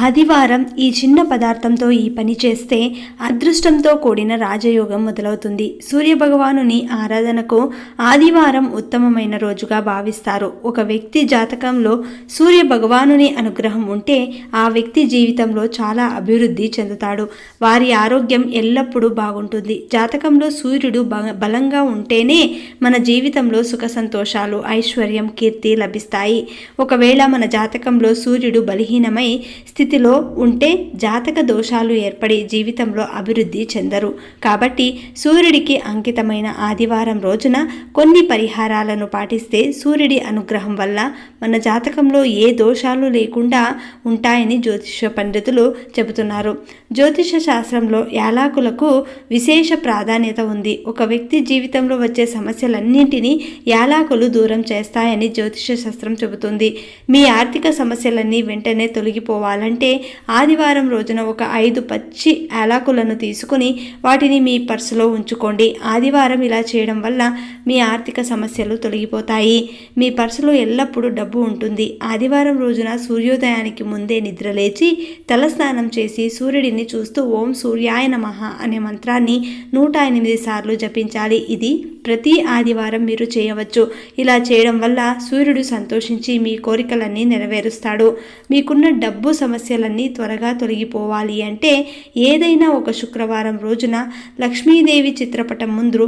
ఆదివారం ఈ చిన్న పదార్థంతో ఈ పని చేస్తే అదృష్టంతో కూడిన రాజయోగం మొదలవుతుంది. సూర్య భగవానుని ఆరాధనకు ఆదివారం ఉత్తమమైన రోజుగా భావిస్తారు. ఒక వ్యక్తి జాతకంలో సూర్య భగవానుని అనుగ్రహం ఉంటే ఆ వ్యక్తి జీవితంలో చాలా అభివృద్ధి చెందుతాడు. వారి ఆరోగ్యం ఎల్లప్పుడూ బాగుంటుంది. జాతకంలో సూర్యుడు బలంగా ఉంటేనే మన జీవితంలో సుఖ సంతోషాలు ఐశ్వర్యం కీర్తి లభిస్తాయి. ఒకవేళ మన జాతకంలో సూర్యుడు బలహీనమై స్థితిలో ఉంటే జాతక దోషాలు ఏర్పడి జీవితంలో అభివృద్ధి చెందరు. కాబట్టి సూర్యుడికి అంకితమైన ఆదివారం రోజున కొన్ని పరిహారాలను పాటిస్తే సూర్యుడి అనుగ్రహం వల్ల మన జాతకంలో ఏ దోషాలు లేకుండా ఉంటాయని జ్యోతిష పండితులు చెబుతున్నారు. జ్యోతిష శాస్త్రంలో యాలాకులకు విశేష ప్రాధాన్యత ఉంది. ఒక వ్యక్తి జీవితంలో వచ్చే సమస్యలన్నింటినీ యాలాకులు దూరం చేస్తాయని జ్యోతిష శాస్త్రం చెబుతుంది. మీ ఆర్థిక సమస్యలన్నీ వెంటనే తొలగిపోవాలంటే అంటే ఆదివారం రోజున ఒక ఐదు పచ్చి యాలకులను తీసుకుని వాటిని మీ పర్సులో ఉంచుకోండి. ఆదివారం ఇలా చేయడం వల్ల మీ ఆర్థిక సమస్యలు తొలగిపోతాయి. మీ పర్సులో ఎల్లప్పుడూ డబ్బు ఉంటుంది. ఆదివారం రోజున సూర్యోదయానికి ముందే నిద్రలేచి తలస్నానం చేసి సూర్యుడిని చూస్తూ ఓం సూర్యాయ నమః అనే మంత్రాన్ని నూట ఎనిమిది సార్లు జపించాలి. ఇది ప్రతి ఆదివారం మీరు చేయవచ్చు. ఇలా చేయడం వల్ల సూర్యుడు సంతోషించి మీ కోరికలన్నీ నెరవేరుస్తాడు. మీకున్న డబ్బు సమస్యలన్నీ త్వరగా తొలగిపోవాలి అంటే ఏదైనా ఒక శుక్రవారం రోజున లక్ష్మీదేవి చిత్రపటం ముందు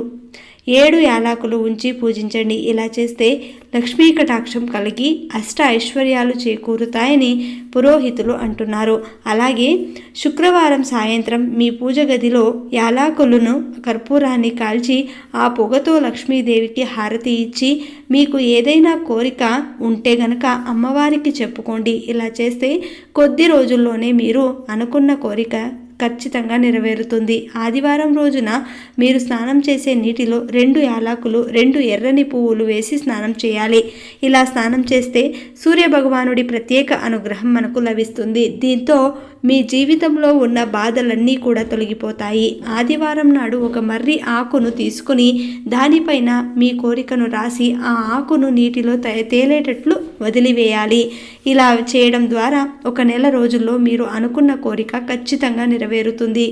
ఏడు యాలాకులు ఉంచి పూజించండి. ఇలా చేస్తే లక్ష్మీ కటాక్షం కలిగి అష్ట ఐశ్వర్యాలు చేకూరుతాయని పురోహితులు అంటున్నారు. అలాగే శుక్రవారం సాయంత్రం మీ పూజ గదిలో యాలాకులను కర్పూరాన్ని కాల్చి ఆ పొగతో లక్ష్మీదేవికి హారతి ఇచ్చి మీకు ఏదైనా కోరిక ఉంటే గనక అమ్మవారికి చెప్పుకోండి. ఇలా చేస్తే కొద్ది రోజుల్లోనే మీరు అనుకున్న కోరిక ఖచ్చితంగా నెరవేరుతుంది. ఆదివారం రోజున మీరు స్నానం చేసే నీటిలో రెండు యాలకులు రెండు ఎర్రని పువ్వులు వేసి స్నానం చేయాలి. ఇలా స్నానం చేస్తే సూర్య భగవానుడి ప్రత్యేక అనుగ్రహం మనకు లభిస్తుంది. దీంతో మీ జీవితంలో ఉన్న బాధలన్నీ కూడా తొలగిపోతాయి. ఆదివారం నాడు ఒక మర్రి ఆకును తీసుకుని దానిపైన మీ కోరికను రాసి ఆ ఆకును నీటిలో తే- తేలేటట్లు వదిలివేయాలి. ఇలా చేయడం ద్వారా ఒక నెల రోజుల్లో మీరు అనుకున్న కోరిక ఖచ్చితంగా నెరవేరుతుంది.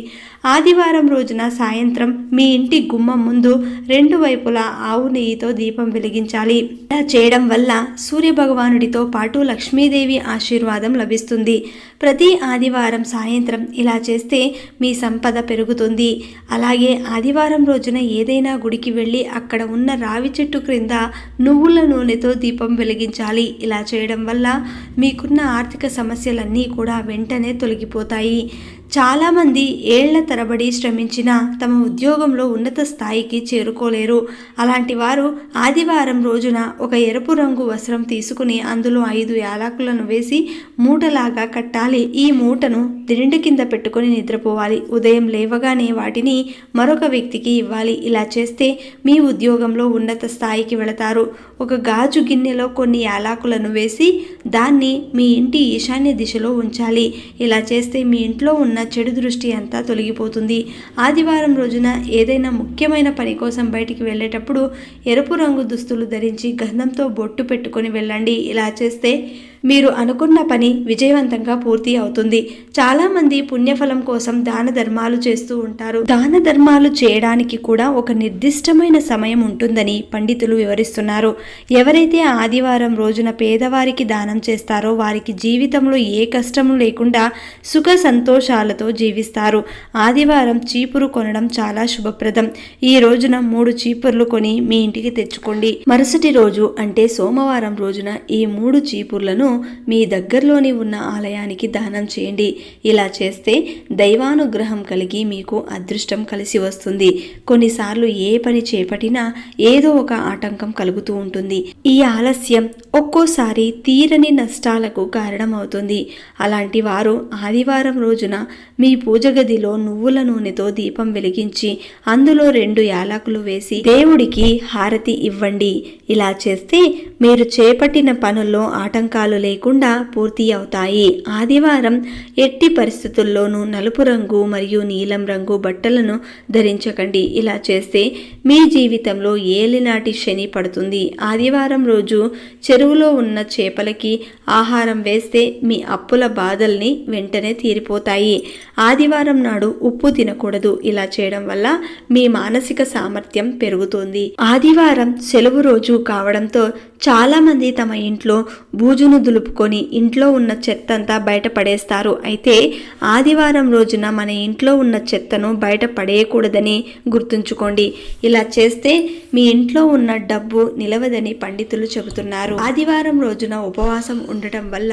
ఆదివారం రోజున సాయంత్రం మీ ఇంటి గుమ్మం ముందు రెండు వైపులా ఆవు నెయ్యితో దీపం వెలిగించాలి. ఇలా చేయడం వల్ల సూర్య భగవానుడితో పాటు లక్ష్మీదేవి ఆశీర్వాదం లభిస్తుంది. ప్రతి ఆదివారం సాయంత్రం ఇలా చేస్తే మీ సంపద పెరుగుతుంది. అలాగే ఆదివారం రోజున ఏదైనా గుడికి వెళ్ళి అక్కడ ఉన్న రావి చెట్టు క్రింద నువ్వుల నూనెతో దీపం వెలిగించాలి. ఇలా చేయడం వల్ల మీకున్న ఆర్థిక సమస్యలన్నీ కూడా వెంటనే తొలగిపోతాయి. చాలామంది ఏళ్ళ తరబడి శ్రమించినా తమ ఉద్యోగంలో ఉన్నత స్థాయికి చేరుకోలేరు. అలాంటి వారు ఆదివారం రోజున ఒక ఎరుపు రంగు వస్త్రం తీసుకుని అందులో ఐదు యాలకులను వేసి మూటలాగా కట్టాలి. ఈ మూటను దిండు కింద పెట్టుకొని నిద్రపోవాలి. ఉదయం లేవగానే వాటిని మరొక వ్యక్తికి ఇవ్వాలి. ఇలా చేస్తే మీ ఉద్యోగంలో ఉన్నత స్థాయికి వెళతారు. ఒక గాజు గిన్నెలో కొన్ని యాలాకులను వేసి దాన్ని మీ ఇంటి ఈశాన్య దిశలో ఉంచాలి. ఇలా చేస్తే మీ ఇంట్లో ఉన్న చెడు దృష్టి అంతా తొలగిపోతుంది. ఆదివారం రోజున ఏదైనా ముఖ్యమైన పని కోసం బయటికి వెళ్ళేటప్పుడు ఎరుపు రంగు దుస్తులు ధరించి గంధంతో బొట్టు పెట్టుకొని వెళ్ళండి. ఇలా చేస్తే మీరు అనుకున్న పని విజయవంతంగా పూర్తి అవుతుంది. చాలామంది పుణ్యఫలం కోసం దాన ధర్మాలు చేస్తూ ఉంటారు. దాన ధర్మాలు చేయడానికి కూడా ఒక నిర్దిష్టమైన సమయం ఉంటుందని పండితులు వివరిస్తున్నారు. ఎవరైతే ఆదివారం రోజున పేదవారికి దానం చేస్తారో వారికి జీవితంలో ఏ కష్టము లేకుండా సుఖ సంతోషాలతో జీవిస్తారు. ఆదివారం చీపురు కొనడం చాలా శుభప్రదం. ఈ రోజున మూడు చీపుర్లు కొని మీ ఇంటికి తెచ్చుకోండి. మరుసటి రోజు అంటే సోమవారం రోజున ఈ మూడు చీపుర్లను మీ దగ్గరలోని ఉన్న ఆలయానికి దానం చేయండి. ఇలా చేస్తే దైవానుగ్రహం కలిగి మీకు అదృష్టం కలిసి వస్తుంది. కొన్నిసార్లు ఏ పని చేపట్టినా ఏదో ఒక ఆటంకం కలుగుతూ ఉంటుంది. ఈ ఆలస్యం ఒక్కోసారి తీరని నష్టాలకు కారణమవుతుంది. అలాంటి వారు ఆదివారం రోజున మీ పూజ గదిలో నువ్వుల నూనెతో దీపం వెలిగించి అందులో రెండు యాలకులు వేసి దేవుడికి హారతి ఇవ్వండి. ఇలా చేస్తే మీరు చేపట్టిన పనుల్లో ఆటంకాలు లేకుండా పూర్తి అవుతాయి. ఆదివారం ఎట్టి పరిస్థితుల్లోనూ నలుపు రంగు మరియు నీలం రంగు బట్టలను ధరించకండి. ఇలా చేస్తే మీ జీవితంలో ఏలినాటి శని పడుతుంది. ఆదివారం రోజు చెరువులో ఉన్న చేపలకి ఆహారం వేస్తే మీ అప్పుల బాధల్ని వెంటనే తీరిపోతాయి. ఆదివారం నాడు ఉప్పు తినకూడదు. ఇలా చేయడం వల్ల మీ మానసిక సామర్థ్యం పెరుగుతుంది. ఆదివారం సెలవు రోజు కావడంతో చాలామంది తమ ఇంట్లో బూజును దులుపుకొని ఇంట్లో ఉన్న చెత్తంతా బయటపడేస్తారు బయట పడేస్తారు. అయితే ఆదివారం రోజున మన ఇంట్లో ఉన్న చెత్తను బయట పడేయకూడదని గుర్తుంచుకోండి. ఇలా చేస్తే మీ ఇంట్లో ఉన్న డబ్బు నిలవదని పండితులు చెబుతున్నారు. ఆదివారం రోజున ఉపవాసం ఉండటం వల్ల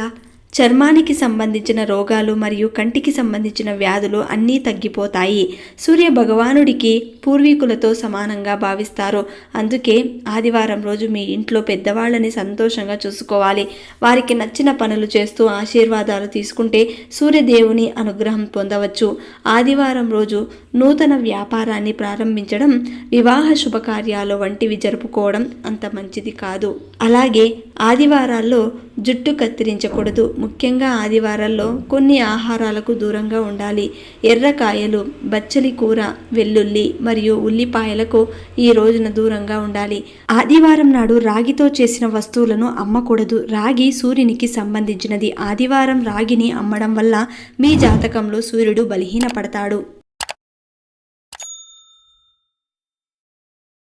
చర్మానికి సంబంధించిన రోగాలు మరియు కంటికి సంబంధించిన వ్యాధులు అన్నీ తగ్గిపోతాయి. సూర్య భగవానుడికి పూర్వీకులతో సమానంగా భావిస్తారు. అందుకే ఆదివారం రోజు మీ ఇంట్లో పెద్దవాళ్ళని సంతోషంగా చూసుకోవాలి. వారికి నచ్చిన పనులు చేస్తూ ఆశీర్వాదాలు తీసుకుంటే సూర్యదేవుని అనుగ్రహం పొందవచ్చు. ఆదివారం రోజు నూతన వ్యాపారాన్ని ప్రారంభించడం వివాహ శుభకార్యాలు వంటివి జరుపుకోవడం అంత మంచిది కాదు. అలాగే ఆదివారాల్లో జుట్టు కత్తిరించకూడదు. ముఖ్యంగా ఆదివారాల్లో కొన్ని ఆహారాలకు దూరంగా ఉండాలి. ఎర్రకాయలు బచ్చలి కూర వెల్లుల్లి మరియు ఉల్లిపాయలకు ఈ రోజున దూరంగా ఉండాలి. ఆదివారం నాడు రాగితో చేసిన వస్తువులను అమ్మకూడదు. రాగి సూర్యునికి సంబంధించినది. ఆదివారం రాగిని అమ్మడం వల్ల మీ జాతకంలో సూర్యుడు బలహీనపడతాడు.